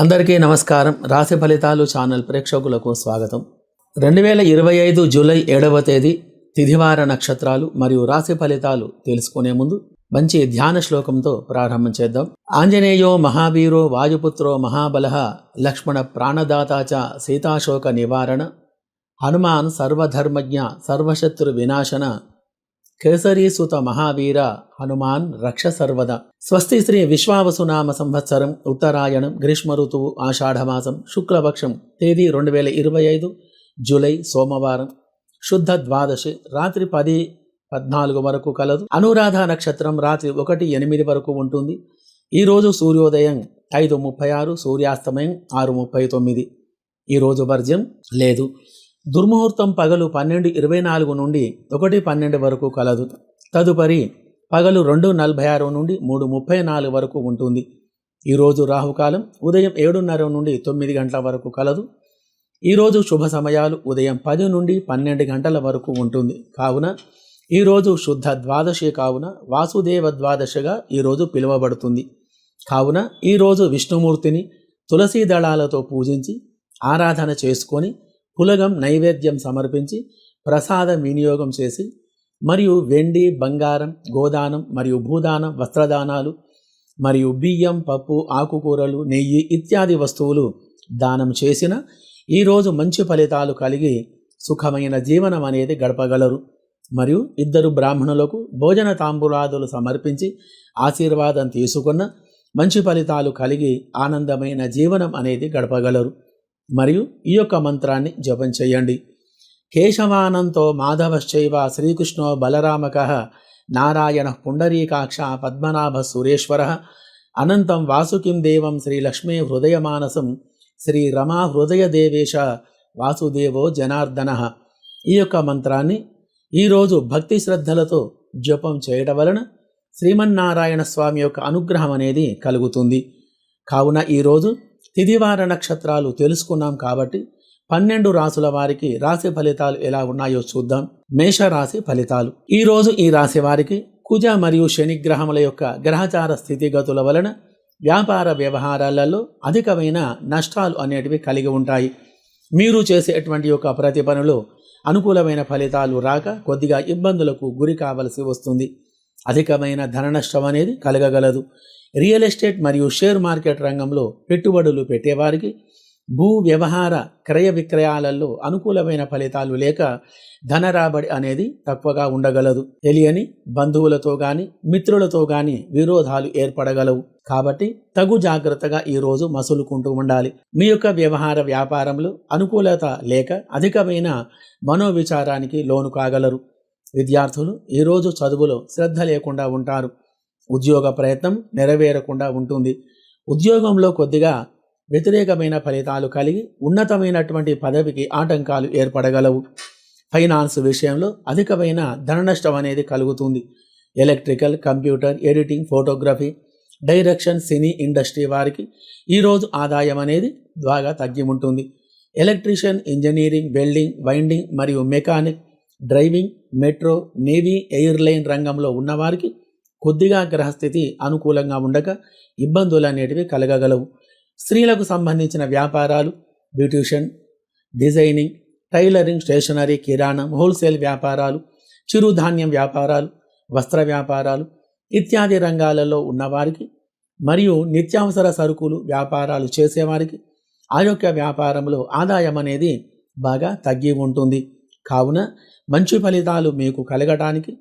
అందరికీ నమస్కారం. రాశి ఫలితాలు ఛానల్ ప్రేక్షకులకు స్వాగతం. రెండు వేల ఇరవై ఐదు జూలై ఏడవ తేదీ తిథివార నక్షత్రాలు మరియు రాశి ఫలితాలు తెలుసుకునే ముందు మంచి ధ్యాన శ్లోకంతో ప్రారంభం చేద్దాం. ఆంజనేయో మహావీరో వాయుపుత్రో మహాబలహ లక్ష్మణ ప్రాణదాతాచ సీతాశోక నివారణ హనుమాన్ సర్వధర్మజ్ఞ సర్వశత్రు వినాశన కేసరీసుత మహావీర హనుమాన్ రక్ష సర్వద. స్వస్తి శ్రీ విశ్వావసునామ సంవత్సరం ఉత్తరాయణం గ్రీష్మ ఋతువు ఆషాఢమాసం శుక్లపక్షం తేదీ రెండు వేల ఇరవై ఐదు జూలై సోమవారం. శుద్ధ ద్వాదశి రాత్రి పది పద్నాలుగు వరకు కలదు. అనురాధ నక్షత్రం రాత్రి ఒకటి ఎనిమిది వరకు ఉంటుంది. ఈరోజు సూర్యోదయం ఐదు ముప్పై ఆరు సూర్యాస్తమయం ఆరు ముప్పై తొమ్మిది. ఈరోజు వర్జ్యం లేదు. దుర్ముహూర్తం పగలు పన్నెండు ఇరవై నాలుగు నుండి ఒకటి పన్నెండు వరకు కలదు. తదుపరి పగలు రెండు నలభై ఆరు నుండి మూడు ముప్పై నాలుగు వరకు ఉంటుంది. ఈరోజు రాహుకాలం ఉదయం ఏడున్నర నుండి తొమ్మిది గంటల వరకు కలదు. ఈరోజు శుభ సమయాలు ఉదయం పది నుండి పన్నెండు గంటల వరకు ఉంటుంది. కావున ఈరోజు శుద్ధ ద్వాదశి కావున వాసుదేవ ద్వాదశగా ఈరోజు పిలువబడుతుంది. కావున ఈరోజు విష్ణుమూర్తిని తులసీ దళాలతో పూజించి ఆరాధన చేసుకొని పులగం నైవేద్యం సమర్పించి ప్రసాదం వినియోగం చేసి మరియు వెండి బంగారం గోదానం మరియు భూదానం వస్త్రదానాలు మరియు బియ్యం పప్పు ఆకుకూరలు నెయ్యి ఇత్యాది వస్తువులు దానం చేసిన ఈరోజు మంచి ఫలితాలు కలిగి సుఖమైన జీవనం అనేది గడపగలరు. మరియు ఇద్దరు బ్రాహ్మణులకు భోజన తాంబూలాదులు సమర్పించి ఆశీర్వాదం తీసుకున్న మంచి ఫలితాలు కలిగి ఆనందమైన జీవనం అనేది గడపగలరు. మరియు ఈ యొక్క మంత్రాన్ని జపం చేయండి. కేశవానంతో మాధవశ్చైవ శ్రీకృష్ణో బలరామక నారాయణ పుండరీకాక్ష పద్మనాభ సురేశ్వర అనంతం వాసుకిం దేవం శ్రీ లక్ష్మీ హృదయమానసం శ్రీ రమా హృదయ దేవేశ వాసుదేవో జనార్దన ఈ యొక్క మంత్రాన్ని ఈరోజు భక్తి శ్రద్ధలతో జపం చేయడం వలన శ్రీమన్నారాయణ స్వామి యొక్క అనుగ్రహం అనేది కలుగుతుంది. కావున ఈరోజు తిదివార నక్షత్రాలు తెలుసుకున్నాం కాబట్టి పన్నెండు రాసుల వారికి రాశి ఫలితాలు ఎలా ఉన్నాయో చూద్దాం. మేష రాశి ఫలితాలు ఈరోజు ఈ రాశి వారికి కుజ మరియు శనిగ్రహముల యొక్క గ్రహచార స్థితిగతుల వలన వ్యాపార వ్యవహారాలలో అధికమైన నష్టాలు అనేటివి కలిగి ఉంటాయి. మీరు చేసేటువంటి యొక్క ప్రతి పనులు అనుకూలమైన ఫలితాలు రాక కొద్దిగా ఇబ్బందులకు గురి కావలసి వస్తుంది. అధికమైన ధన నష్టం అనేది కలగగలదు. రియల్ ఎస్టేట్ మరియు షేర్ మార్కెట్ రంగంలో పెట్టుబడులు పెట్టేవారికి భూ వ్యవహార క్రయ విక్రయాలలో అనుకూలమైన ఫలితాలు లేక ధన రాబడి అనేది తక్కువగా ఉండగలదు. తెలియని బంధువులతో గాని మిత్రులతో గాని విరోధాలు ఏర్పడగలవు. కాబట్టి తగు జాగ్రత్తగా ఈరోజు మసులుకుంటూ ఉండాలి. మీ యొక్క వ్యవహార వ్యాపారంలో అనుకూలత లేక అధికమైన మనోవిచారానికి లోను కాగలరు. విద్యార్థులు ఈరోజు చదువులో శ్రద్ధ లేకుండా ఉంటారు. ఉద్యోగ ప్రయత్నం నెరవేరకుండా ఉంటుంది. ఉద్యోగంలో కొద్దిగా వ్యతిరేకమైన ఫలితాలు కలిగి ఉన్నతమైనటువంటి పదవికి ఆటంకాలు ఏర్పడగలవు. ఫైనాన్స్ విషయంలో అధికమైన ధన నష్టం అనేది కలుగుతుంది. Electrical computer editing photography direction cine industry వారికి ఈరోజు ఆదాయం అనేది బాగా తగ్గి ఉంటుంది ఎలక్ట్రీషియన్ ఇంజనీరింగ్ వెల్డింగ్ వైండింగ్ మరియు mechanic driving metro navy airline రంగంలో ఉన్నవారికి కొద్దిగా గ్రహస్థితి అనుకూలంగా ఉండక ఇబ్బందులు అనేటివి కలగగలవు. స్త్రీలకు సంబంధించిన వ్యాపారాలు బ్యూటిషన్ డిజైనింగ్ టైలరింగ్ స్టేషనరీ కిరాణం హోల్సేల్ వ్యాపారాలు చిరుధాన్యం వ్యాపారాలు వస్త్ర వ్యాపారాలు ఇత్యాది రంగాలలో ఉన్నవారికి మరియు నిత్యావసర సరుకులు వ్యాపారాలు చేసేవారికి ఆ యొక్క వ్యాపారంలో ఆదాయం అనేది బాగా తగ్గి ఉంటుంది. కావున మంచి ఫలితాలు మీకు కలగటానికి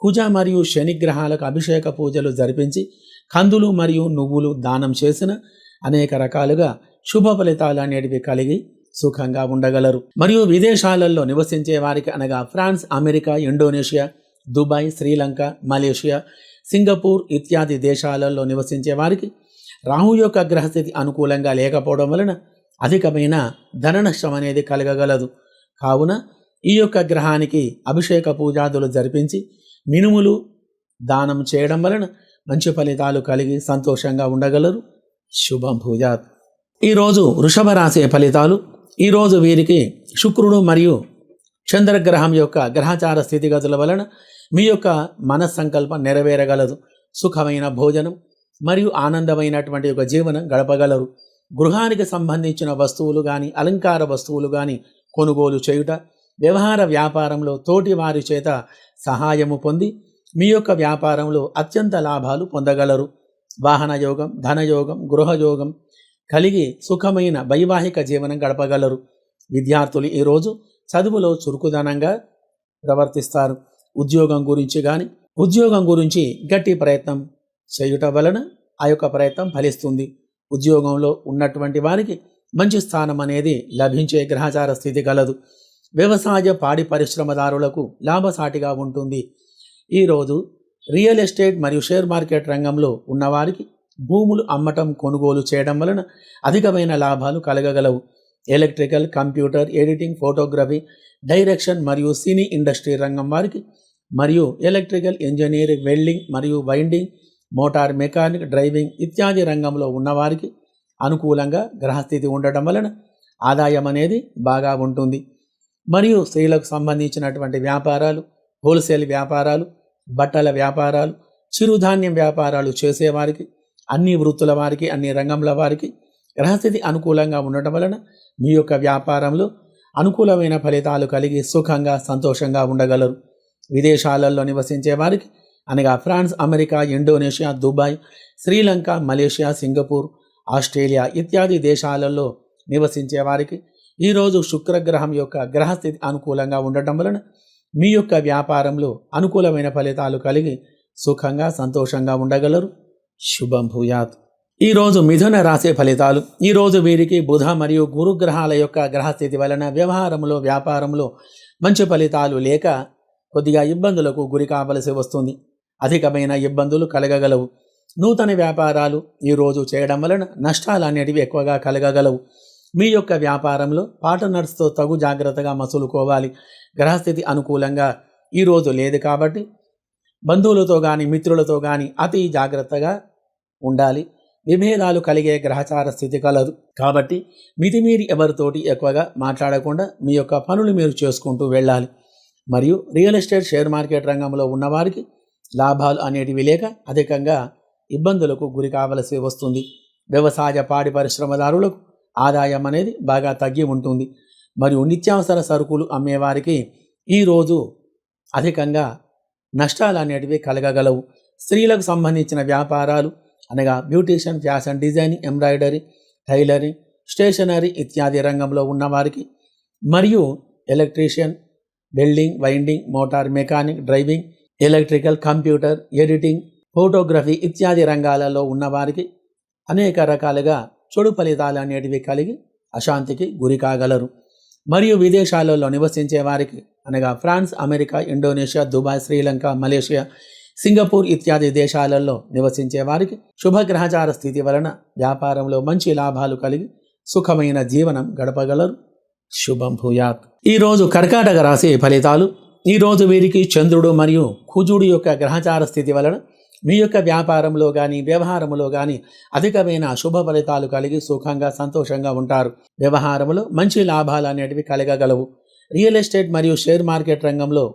కుజ మరియు శని గ్రహాలకు అభిషేక పూజలు జరిపించి కందులు మరియు నువ్వులు దానం చేసిన అనేక రకాలుగా శుభ ఫలితాలు అనేటివి కలిగి సుఖంగా ఉండగలరు. మరియు విదేశాలలో నివసించే వారికి అనగా France America Indonesia Dubai Sri Lanka Malaysia Singapore ఇత్యాది దేశాలలో నివసించే వారికి రాహు యొక్క గ్రహస్థితి అనుకూలంగా లేకపోవడం వలన అధికమైన ధన నష్టం అనేది కలగగలదు. కావున ఈ యొక్క గ్రహానికి అభిషేక పూజాదులు జరిపించి మినుములు దానం చేయడం వలన మంచి ఫలితాలు కలిగి సంతోషంగా ఉండగలరు. శుభం భూజాత్ ఈరోజు వృషభ రాశి ఫలితాలు. ఈరోజు వీరికి శుక్రుడు మరియు చంద్రగ్రహం యొక్క గ్రహచార స్థితిగతుల వలన మీ యొక్క మనస్సంకల్పం నెరవేరగలదు. సుఖమైన భోజనం మరియు ఆనందమైనటువంటి ఒక జీవనం గడపగలరు. గృహానికి సంబంధించిన వస్తువులు కానీ అలంకార వస్తువులు కానీ కొనుగోలు చేయుట వ్యవహార వ్యాపారంలో తోటి వారి చేత సహాయము పొంది మీ యొక్క వ్యాపారంలో అత్యంత లాభాలు పొందగలరు. వాహన యోగం ధనయోగం గృహయోగం కలిగి సుఖమైన వైవాహిక జీవనం గడపగలరు. విద్యార్థులు ఈరోజు చదువులో చురుకుదనంగా ప్రవర్తిస్తారు. ఉద్యోగం గురించి కానీ ఉద్యోగం గురించి గట్టి ప్రయత్నం చేయుట వలన ఆ యొక్క ప్రయత్నం ఫలిస్తుంది. ఉద్యోగంలో ఉన్నటువంటి వారికి మంచి స్థానం అనేది లభించే గ్రహచార స్థితి కలదు. వ్యవసాయ పాడి పరిశ్రమదారులకు లాభసాటిగా ఉంటుంది. ఈరోజు రియల్ ఎస్టేట్ మరియు షేర్ మార్కెట్ రంగంలో ఉన్నవారికి భూములు అమ్మటం కొనుగోలు చేయడం వలన అధికమైన లాభాలు కలగగలవు. Electrical computer editing photography direction మరియు సినీ ఇండస్ట్రీ రంగం వారికి మరియు ఎలక్ట్రికల్ ఇంజనీరింగ్ వెల్డింగ్ మరియు వైండింగ్ మోటార్ మెకానిక్ డ్రైవింగ్ ఇత్యాది రంగంలో ఉన్నవారికి అనుకూలంగా గ్రహస్థితి ఉండటం వలన ఆదాయం అనేది బాగా ఉంటుంది. మరియు స్త్రీలకు సంబంధించినటువంటి వ్యాపారాలు హోల్సేల్ వ్యాపారాలు బట్టల వ్యాపారాలు చిరుధాన్యం వ్యాపారాలు చేసేవారికి అన్ని వృత్తుల వారికి అన్ని రంగంల వారికి గ్రహస్థితి అనుకూలంగా ఉండటం వలన మీ యొక్క వ్యాపారంలో అనుకూలమైన ఫలితాలు కలిగి సుఖంగా సంతోషంగా ఉండగలరు. విదేశాలలో నివసించే వారికి అనగా France America Indonesia Dubai Sri Lanka Malaysia Singapore Australia ఇత్యాది దేశాలలో నివసించే వారికి ఈరోజు శుక్రగ్రహం యొక్క గ్రహస్థితి అనుకూలంగా ఉండటం వలన మీ యొక్క వ్యాపారంలో అనుకూలమైన ఫలితాలు కలిగి సుఖంగా సంతోషంగా ఉండగలరు. శుభం భూయాత్. ఈరోజు మిథున రాశి ఫలితాలు. ఈరోజు వీరికి బుధ మరియు గురుగ్రహాల యొక్క గ్రహస్థితి వలన వ్యవహారంలో వ్యాపారంలో మంచి ఫలితాలు లేక కొద్దిగా ఇబ్బందులకు గురి కావలసి వస్తుంది. అధికమైన ఇబ్బందులు కలగగలవు. నూతన వ్యాపారాలు ఈరోజు చేయడం వలన నష్టాలు అనేటివి ఎక్కువగా కలగగలవు. మీ యొక్క వ్యాపారంలో పార్ట్నర్స్తో తగు జాగ్రత్తగా మసులుకోవాలి. గ్రహస్థితి అనుకూలంగా ఈరోజు లేదు కాబట్టి బంధువులతో కానీ మిత్రులతో కానీ అతి జాగ్రత్తగా ఉండాలి. విభేదాలు కలిగే గ్రహచార స్థితి కలదు. కాబట్టి మితిమీరి ఎవరితోటి ఎక్కువగా మాట్లాడకుండా మీ యొక్క పనులు మీరు చేసుకుంటూ వెళ్ళాలి. మరియు రియల్ ఎస్టేట్ షేర్ మార్కెట్ రంగంలో ఉన్నవారికి లాభాలు అనేటివి లేక అధికంగా ఇబ్బందులకు గురి కావలసి వస్తుంది. వ్యవసాయ పాడి పరిశ్రమదారులకు ఆదాయం అనేది బాగా తగ్గి ఉంటుంది. మరియు నిత్యావసర సరుకులు అమ్మేవారికి ఈరోజు అధికంగా నష్టాలు అనేటివి కలగగలవు. స్త్రీలకు సంబంధించిన వ్యాపారాలు అనగా beautician fashion designing embroidery tailoring stationery ఇత్యాది రంగంలో ఉన్నవారికి మరియు electrician welding winding motor mechanic driving electrical computer editing photography ఇత్యాది రంగాలలో ఉన్నవారికి అనేక రకాలుగా చెడు ఫలితాలు అనేటివి కలిగి అశాంతికి గురి కాగలరు. మరియు విదేశాలలో నివసించే వారికి అనగా France America Indonesia Dubai Sri Lanka Malaysia Singapore ఇత్యాది దేశాలలో నివసించే వారికి శుభగ్రహచార స్థితి వలన వ్యాపారంలో మంచి లాభాలు కలిగి సుఖమైన జీవనం గడపగలరు. శుభం భూయాత్. ఈరోజు కర్కాటక రాశి ఫలితాలు. ఈరోజు వీరికి చంద్రుడు మరియు కుజుడు యొక్క గ్రహచార స్థితి వలన మీ యొక్క వ్యాపారంలో కానీ వ్యవహారంలో కానీ అధికమైన శుభ ఫలితాలు కలిగి సుఖంగా సంతోషంగా ఉంటారు. వ్యవహారంలో మంచి లాభాలు అనేటివి కలగగలవు. రియల్ ఎస్టేట్ మరియు షేర్ మార్కెట్ రంగంలో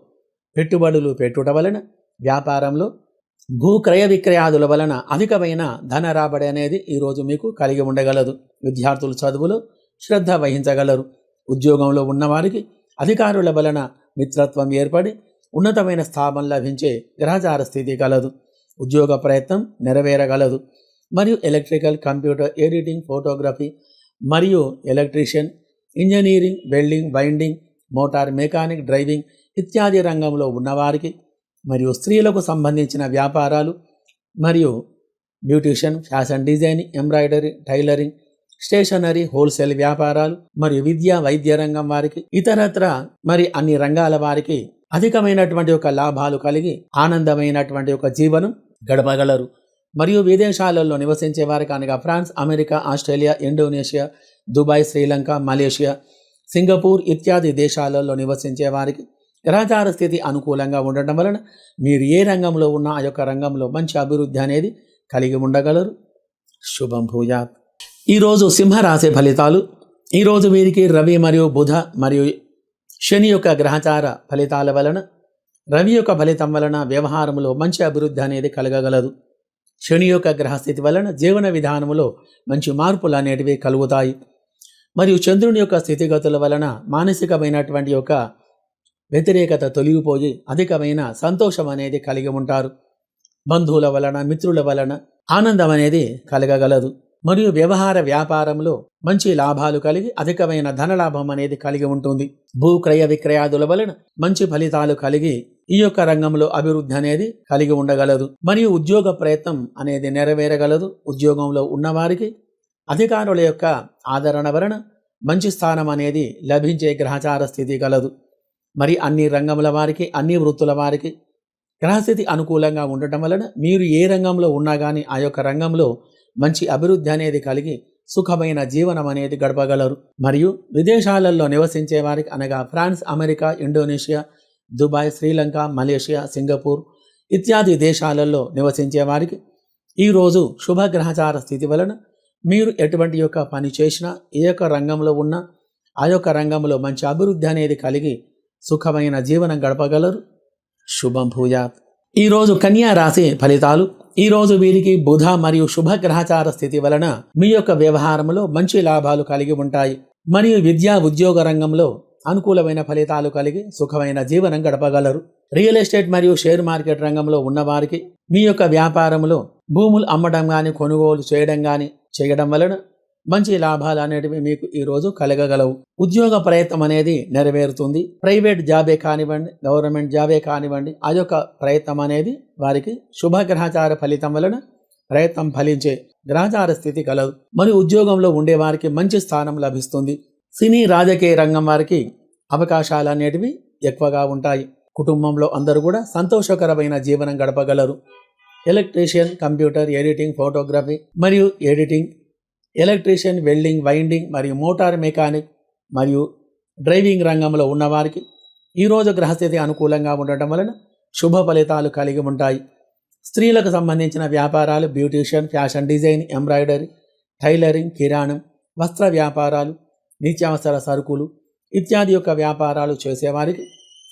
పెట్టుబడులు పెట్టుట వలన వ్యాపారంలో భూ క్రయ విక్రయాదుల వలన అధికమైన ధన రాబడి అనేది ఈరోజు మీకు కలిగి ఉండగలదు. విద్యార్థులు చదువులో శ్రద్ధ వహించగలరు. ఉద్యోగంలో ఉన్నవారికి అధికారుల వలన మిత్రత్వం ఏర్పడి ఉన్నతమైన స్థాపం లభించే గ్రహచార స్థితి కలదు. ఉద్యోగ ప్రయత్నం నెరవేరగలదు. మరియు ఎలక్ట్రికల్ కంప్యూటర్ ఎడిటింగ్ ఫోటోగ్రఫీ మరియు electrician engineering welding binding motor mechanic driving ఇత్యాది రంగంలో ఉన్నవారికి మరియు స్త్రీలకు సంబంధించిన వ్యాపారాలు మరియు beautician fashion designing embroidery tailoring stationery wholesale వ్యాపారాలు మరియు విద్య వైద్య రంగం వారికి ఇతరత్ర మరి అన్ని రంగాల వారికి అధికమైనటువంటి ఒక లాభాలు కలిగి ఆనందమైనటువంటి ఒక జీవనం గడపగలరు. మరియు విదేశాలలో నివసించే వారికి అనగా France America Australia Indonesia Dubai Sri Lanka Malaysia Singapore ఇత్యాది దేశాలలో నివసించే వారికి గ్రహచార స్థితి అనుకూలంగా ఉండటం వలన మీరు ఏ రంగంలో ఉన్న ఆ యొక్క రంగంలో మంచి అభివృద్ధి అనేది కలిగి ఉండగలరు. శుభం భూయాత్. ఈరోజు సింహరాశి ఫలితాలు ఈరోజు వీరికి రవి మరియు బుధ మరియు శని యొక్క గ్రహచార ఫలితాల వలన రవి యొక్క ఫలితం వలన వ్యవహారంలో మంచి అభివృద్ధి అనేది కలగగలదు. శని యొక్క గ్రహస్థితి వలన జీవన విధానములో మంచి మార్పులు అనేటివి కలుగుతాయి. మరియు చంద్రుని యొక్క స్థితిగతుల వలన మానసికమైనటువంటి యొక్క వ్యతిరేకత తొలగిపోయి అధికమైన సంతోషం అనేది కలిగి ఉంటారు. బంధువుల వలన మిత్రుల వలన ఆనందం అనేది కలగగలదు. మరియు వ్యవహార వ్యాపారంలో మంచి లాభాలు కలిగి అధికమైన ధనలాభం అనేది కలిగి ఉంటుంది. భూ క్రయ విక్రయాదుల వలన మంచి ఫలితాలు కలిగి ఈ యొక్క రంగంలో అభివృద్ధి అనేది కలిగి ఉండగలదు. మరియు ఉద్యోగ ప్రయత్నం అనేది నెరవేరగలదు. ఉద్యోగంలో ఉన్నవారికి అధికారుల యొక్క ఆదరణ వలన మంచి స్థానం అనేది లభించే గ్రహచార స్థితి కలదు మరి అన్ని రంగముల వారికి అన్ని వృత్తుల వారికి గ్రహస్థితి అనుకూలంగా ఉండటం వలన మీరు ఏ రంగంలో ఉన్నా కానీ ఆ యొక్క రంగంలో మంచి అభివృద్ధి అనేది కలిగి సుఖమైన జీవనం అనేది గడపగలరు. మరియు విదేశాలలో నివసించే వారికి అనగా France America Indonesia Dubai Sri Lanka Malaysia Singapore ఇత్యాది దేశాలలో నివసించే వారికి ఈరోజు శుభగ్రహచార స్థితి వలన మీరు ఎటువంటి యొక్క పని చేసినా ఏ యొక్క రంగంలో ఉన్నా ఆ యొక్క రంగంలో మంచి అభివృద్ధి అనేది కలిగి సుఖమైన జీవనం గడపగలరు. శుభం భూయాత్. ఈరోజు కన్యా రాశి ఫలితాలు ఈరోజు వీరికి బుధ మరియు శుభ గ్రహచార స్థితి వలన మీ యొక్క వ్యవహారంలో మంచి లాభాలు కలిగి ఉంటాయి. మరియు విద్యా ఉద్యోగ రంగంలో అనుకూలమైన ఫలితాలు కలిగి సుఖమైన జీవనం గడపగలరు. రియల్ ఎస్టేట్ మరియు షేర్ మార్కెట్ రంగంలో ఉన్నవారికి మీ యొక్క వ్యాపారంలో భూములు అమ్మడం కానీ కొనుగోలు చేయడం కానీ చేయడం వలన మంచి లాభాలు అనేటివి మీకు ఈరోజు కలగగలవు. ఉద్యోగ ప్రయత్నం అనేది నెరవేరుతుంది. ప్రైవేట్ జాబే కానివ్వండి గవర్నమెంట్ జాబే కానివ్వండి ఆ యొక్క ప్రయత్నం అనేది వారికి శుభగ్రహచార ఫలితం వలన ప్రయత్నం ఫలించే గ్రహచార స్థితి కలదు. మరియు ఉద్యోగంలో ఉండే వారికి మంచి స్థానం లభిస్తుంది. సినీ రాజకీయ రంగం వారికి అవకాశాలు అనేటివి ఎక్కువగా ఉంటాయి. కుటుంబంలో అందరూ కూడా సంతోషకరమైన జీవనం గడపగలరు. ఎలక్ట్రీషియన్ కంప్యూటర్ ఎడిటింగ్ ఫోటోగ్రఫీ మరియు ఎడిటింగ్ ఎలక్ట్రీషియన్ వెల్డింగ్ వైండింగ్ మరియు మోటార్ మెకానిక్ మరియు డ్రైవింగ్ రంగంలో ఉన్నవారికి ఈరోజు గ్రహస్థితి అనుకూలంగా ఉండటం వలన శుభ ఫలితాలు కలిగి ఉంటాయి. స్త్రీలకు సంబంధించిన వ్యాపారాలు beautician fashion design embroidery tailoring కిరాణం వస్త్ర వ్యాపారాలు నిత్యావసర సరుకులు ఇత్యాది యొక్క వ్యాపారాలు చేసేవారికి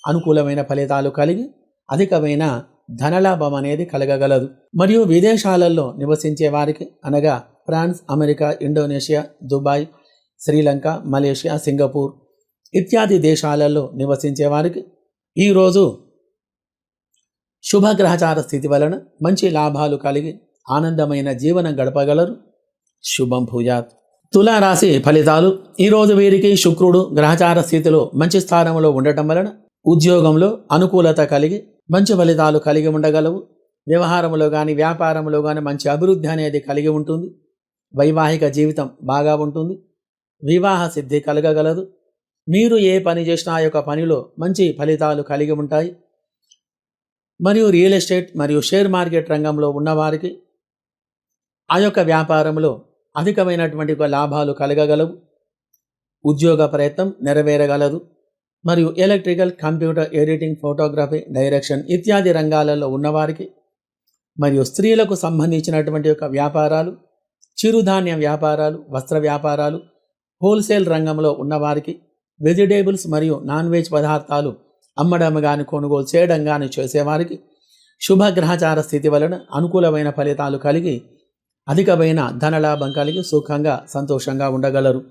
అనుకూలమైన ఫలితాలు కలిగి అధికమైన ధనలాభం అనేది కలగగలదు. మరియు విదేశాలలో నివసించే వారికి అనగా France America Indonesia Dubai Sri Lanka Malaysia Singapore ఇత్యాది దేశాలలో నివసించే వారికి ఈరోజు శుభగ్రహచార స్థితి వలన మంచి లాభాలు కలిగి ఆనందమైన జీవనం గడపగలరు. శుభం భూయాత్. తులారాశి ఫలితాలు. ఈరోజు వీరికి శుక్రుడు గ్రహచార స్థితిలో మంచి స్థానంలో ఉండటం వలన ఉద్యోగంలో అనుకూలత కలిగి మంచి ఫలితాలు కలిగి ఉండగలవు. వ్యవహారంలో కానీ వ్యాపారంలో కానీ మంచి అభివృద్ధి అనేది కలిగి ఉంటుంది. వైవాహిక జీవితం బాగా ఉంటుంది. వివాహ సిద్ధి కలగగలదు. మీరు ఏ పని చేసినా ఆ యొక్క పనిలో మంచి ఫలితాలు కలిగి ఉంటాయి. మరియు రియల్ ఎస్టేట్ మరియు షేర్ మార్కెట్ రంగంలో ఉన్నవారికి ఆ యొక్క వ్యాపారంలో అధికమైనటువంటి లాభాలు కలగగలవు. ఉద్యోగ ప్రయత్నం నెరవేరగలదు. మరియు electrical computer editing photography direction ఇత్యాది రంగాలలో ఉన్నవారికి మరియు స్త్రీలకు సంబంధించినటువంటి యొక్క వ్యాపారాలు చిరుధాన్య వ్యాపారాలు వస్త్ర వ్యాపారాలు హోల్సేల్ రంగంలో ఉన్నవారికి వెజిటేబుల్స్ మరియు నాన్ వెజ్ పదార్థాలు అమ్మడం కానీ కొనుగోలు చేయడం కానీ చేసేవారికి శుభగ్రహచార స్థితి వలన అనుకూలమైన ఫలితాలు కలిగి అధికమైన ధనలాభం కలిగి సుఖంగా సంతోషంగా ఉండగలరు.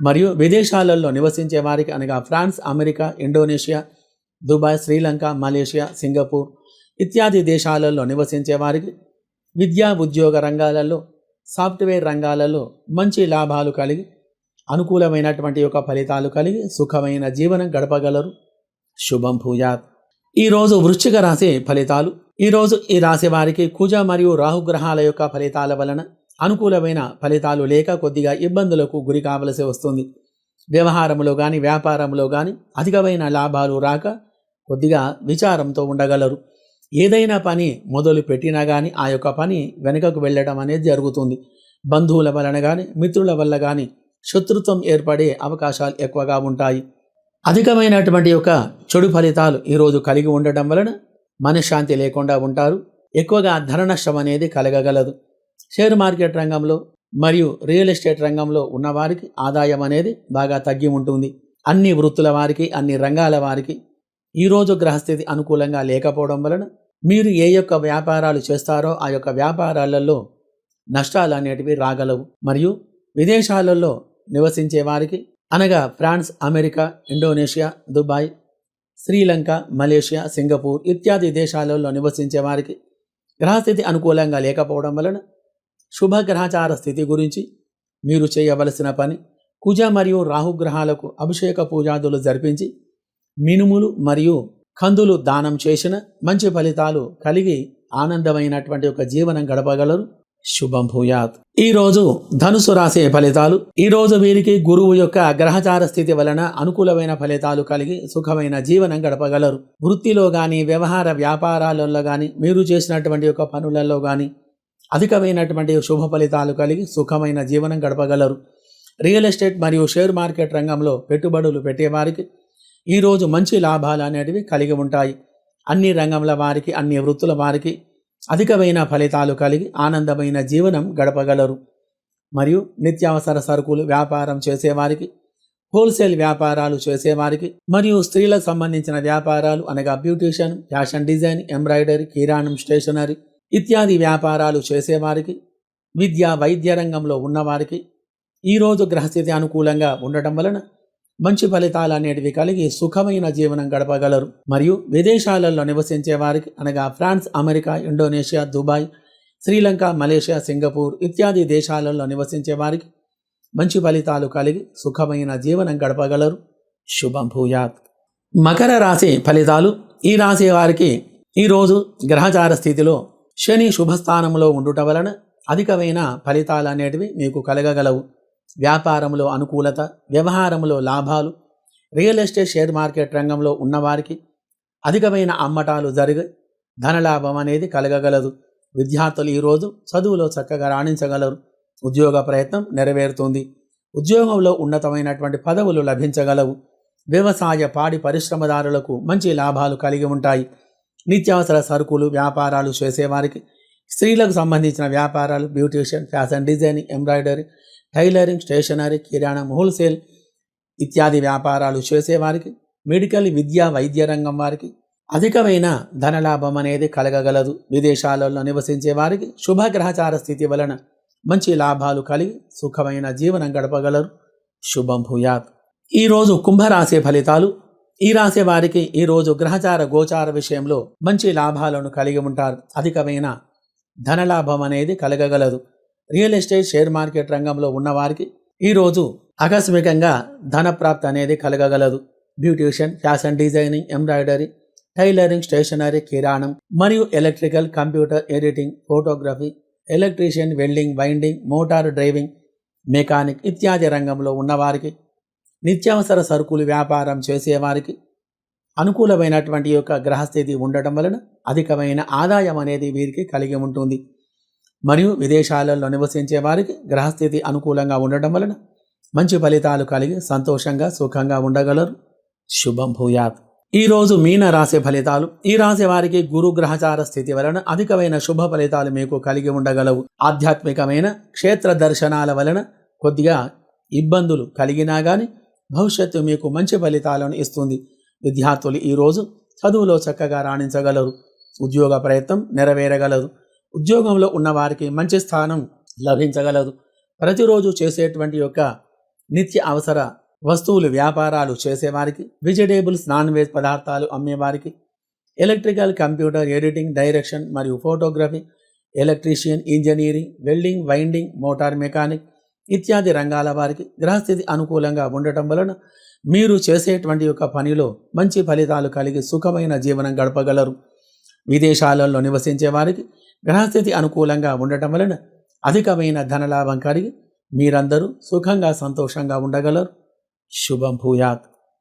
మరియు విదేశాలలో నివసించే వారికి అనగా France America Indonesia Dubai Sri Lanka Malaysia Singapore ఇత్యాది దేశాలలో నివసించే వారికి విద్యా ఉద్యోగ రంగాలలో సాఫ్ట్వేర్ రంగాలలో మంచి లాభాలు కలిగి అనుకూలమైనటువంటి యొక్క ఫలితాలు కలిగి సుఖమైన జీవనం గడపగలరు. శుభం భూయాత్. ఈరోజు వృశ్చిక రాశి ఫలితాలు. ఈరోజు ఈ రాశి వారికి కుజ మరియు రాహుగ్రహాల యొక్క ఫలితాల వలన అనుకూలమైన ఫలితాలు లేక కొద్దిగా ఇబ్బందులకు గురి కావలసి వస్తుంది. వ్యవహారంలో కానీ వ్యాపారంలో కానీ అధికమైన లాభాలు రాక కొద్దిగా విచారంతో ఉండగలరు. ఏదైనా పని మొదలు పెట్టినా కానీ ఆ యొక్క పని వెనుకకు వెళ్ళడం అనేది జరుగుతుంది. బంధువుల వలన కానీ మిత్రుల వల్ల కానీ శత్రుత్వం ఏర్పడే అవకాశాలు ఎక్కువగా ఉంటాయి. అధికమైనటువంటి యొక్క చెడు ఫలితాలు ఈరోజు కలిగి ఉండటం వలన మనశ్శాంతి లేకుండా ఉంటారు. ఎక్కువగా ధన నష్టం అనేది కలగగలదు. షేర్ మార్కెట్ రంగంలో మరియు రియల్ ఎస్టేట్ రంగంలో ఉన్నవారికి ఆదాయం అనేది బాగా తగ్గి ఉంటుంది. అన్ని వృత్తుల వారికి అన్ని రంగాల వారికి ఈరోజు గ్రహస్థితి అనుకూలంగా లేకపోవడం వలన మీరు ఏ యొక్క వ్యాపారాలు చేస్తారో ఆ యొక్క వ్యాపారాలలో నష్టాలు అనేటివి రాగలవు. మరియు విదేశాలలో నివసించే వారికి అనగా France America Indonesia Dubai Sri Lanka Malaysia Singapore ఇత్యాది దేశాలలో నివసించే వారికి గ్రహస్థితి అనుకూలంగా లేకపోవడం వలన శుభగ్రహచార స్థితి గురించి మీరు చేయవలసిన పని కుజ మరియు రాహుగ్రహాలకు అభిషేక పూజాదులు జరిపించి మినుములు మరియు కందులు దానం చేసిన మంచి ఫలితాలు కలిగి ఆనందమైనటువంటి ఒక జీవనం గడపగలరు. శుభం భూయాత్. ఈరోజు ధనుసు రాసే ఫలితాలు ఈరోజు వీరికి గురువు యొక్క గ్రహచార స్థితి వలన అనుకూలమైన ఫలితాలు కలిగి సుఖమైన జీవనం గడపగలరు. వృత్తిలో గాని వ్యవహార వ్యాపారాలలో గాని మీరు చేసినటువంటి యొక్క పనులలో కానీ అధికమైనటువంటి శుభ ఫలితాలు కలిగి సుఖమైన జీవనం గడపగలరు. రియల్ ఎస్టేట్ మరియు షేర్ మార్కెట్ రంగంలో పెట్టుబడులు పెట్టేవారికి ఈరోజు మంచి లాభాలు అనేటివి కలిగి ఉంటాయి. అన్ని రంగంల వారికి అన్ని వృత్తుల వారికి అధికమైన ఫలితాలు కలిగి ఆనందమైన జీవనం గడపగలరు. మరియు నిత్యావసర సరుకులు వ్యాపారం చేసేవారికి హోల్సేల్ వ్యాపారాలు చేసేవారికి మరియు స్త్రీలకు సంబంధించిన వ్యాపారాలు అనగా బ్యూటీషియన్ ఫ్యాషన్ డిజైన్ ఎంబ్రాయిడరీ కిరాణం స్టేషనరీ ఇత్యాది వ్యాపారాలు చేసేవారికి విద్య వైద్య రంగంలో ఉన్నవారికి ఈరోజు గ్రహస్థితి అనుకూలంగా ఉండటం వలన మంచి ఫలితాలు అనేటివి కలిగి సుఖమైన జీవనం గడపగలరు. మరియు విదేశాలలో నివసించే వారికి అనగా France America Indonesia Dubai Sri Lanka Malaysia Singapore ఇత్యాది దేశాలలో నివసించే వారికి మంచి ఫలితాలు కలిగి సుఖమైన జీవనం గడపగలరు. శుభం భూయాత్. మకర రాశి ఫలితాలు. ఈ రాశి వారికి ఈరోజు గ్రహచార స్థితిలో శని శుభస్థానంలో ఉండుట వలన అధికమైన ఫలితాలు అనేటివి మీకు కలగగలవు. వ్యాపారంలో అనుకూలత వ్యవహారంలో లాభాలు రియల్ ఎస్టేట్ షేర్ మార్కెట్ రంగంలో ఉన్నవారికి అధికమైన అమ్మటాలు జరిగి ధనలాభం అనేది కలగగలదు. విద్యార్థులు ఈరోజు చదువులో చక్కగా రాణించగలరు. ఉద్యోగ ప్రయత్నం నెరవేరుతుంది. ఉద్యోగంలో ఉన్నతమైనటువంటి పదవులు లభించగలవు. వ్యవసాయ పాడి పరిశ్రమదారులకు మంచి లాభాలు కలిగి ఉంటాయి. నిత్యావసర సరుకులు వ్యాపారాలు చేసేవారికి స్త్రీలకు సంబంధించిన వ్యాపారాలు beautician fashion designing embroidery tailoring stationery కిరాణం హోల్సేల్ ఇత్యాది వ్యాపారాలు చేసేవారికి మెడికల్ విద్యా వైద్య రంగం వారికి అధికమైన ధనలాభం అనేది కలగగలదు. విదేశాలలో నివసించే వారికి శుభగ్రహచార స్థితి వలన మంచి లాభాలు కలిగి సుఖమైన జీవనం గడపగలరు. శుభం భూయాత్. ఈరోజు కుంభరాశి ఫలితాలు ఈ రాశి వారికి ఈరోజు గ్రహచార గోచార విషయంలో మంచి లాభాలను కలిగి ఉంటారు. అధికమైన ధనలాభం అనేది కలగగలదు. రియల్ ఎస్టేట్ షేర్ మార్కెట్ రంగంలో ఉన్నవారికి ఈరోజు ఆకస్మికంగా ధన ప్రాప్తి అనేది కలగగలదు. Beautician fashion designing embroidery tailoring stationery కిరాణం మరియు electrical computer editing photography electrician welding winding motor driving mechanic ఇత్యాది రంగంలో ఉన్నవారికి నిత్యావసర సరుకులు వ్యాపారం చేసేవారికి అనుకూలమైనటువంటి యొక్క గ్రహస్థితి ఉండటం వలన అధికమైన ఆదాయం అనేది వీరికి కలిగి ఉంటుంది. మరియు విదేశాలలో నివసించే వారికి గ్రహస్థితి అనుకూలంగా ఉండటం వలన మంచి ఫలితాలు కలిగి సంతోషంగా సుఖంగా ఉండగలరు. శుభం భూయాత్. ఈరోజు మీన రాశి ఫలితాలు. ఈ రాశి వారికి గురు గ్రహచార స్థితి వలన అధికమైన శుభ ఫలితాలు మీకు కలిగి ఉండగలవు. ఆధ్యాత్మికమైన క్షేత్ర దర్శనాల వలన కొద్దిగా ఇబ్బందులు కలిగినా కానీ భవిష్యత్తు మీకు మంచి ఫలితాలను ఇస్తుంది. విద్యార్థులు ఈరోజు చదువులో చక్కగా రాణించగలరు. ఉద్యోగ ప్రయత్నం నెరవేరగలదు. ఉద్యోగంలో ఉన్నవారికి మంచి స్థానం లభించగలదు. ప్రతిరోజు చేసేటువంటి యొక్క నిత్య అవసర వస్తువులు వ్యాపారాలు చేసేవారికి వెజిటేబుల్స్ నాన్ వెజ్ పదార్థాలు అమ్మేవారికి ఎలక్ట్రికల్ కంప్యూటర్ ఎడిటింగ్ డైరెక్షన్ మరియు photography electrician engineering welding winding motor mechanic ఇత్యాది రంగాల వారికి గ్రహస్థితి అనుకూలంగా ఉండటం వలన మీరు చేసేటువంటి యొక్క పనిలో మంచి ఫలితాలు కలిగి సుఖమైన జీవనం గడపగలరు. విదేశాలలో నివసించే వారికి గ్రహస్థితి అనుకూలంగా ఉండటం వలన అధికమైన ధనలాభం కలిగి మీరందరూ సుఖంగా సంతోషంగా ఉండగలరు. శుభం భూయాత్.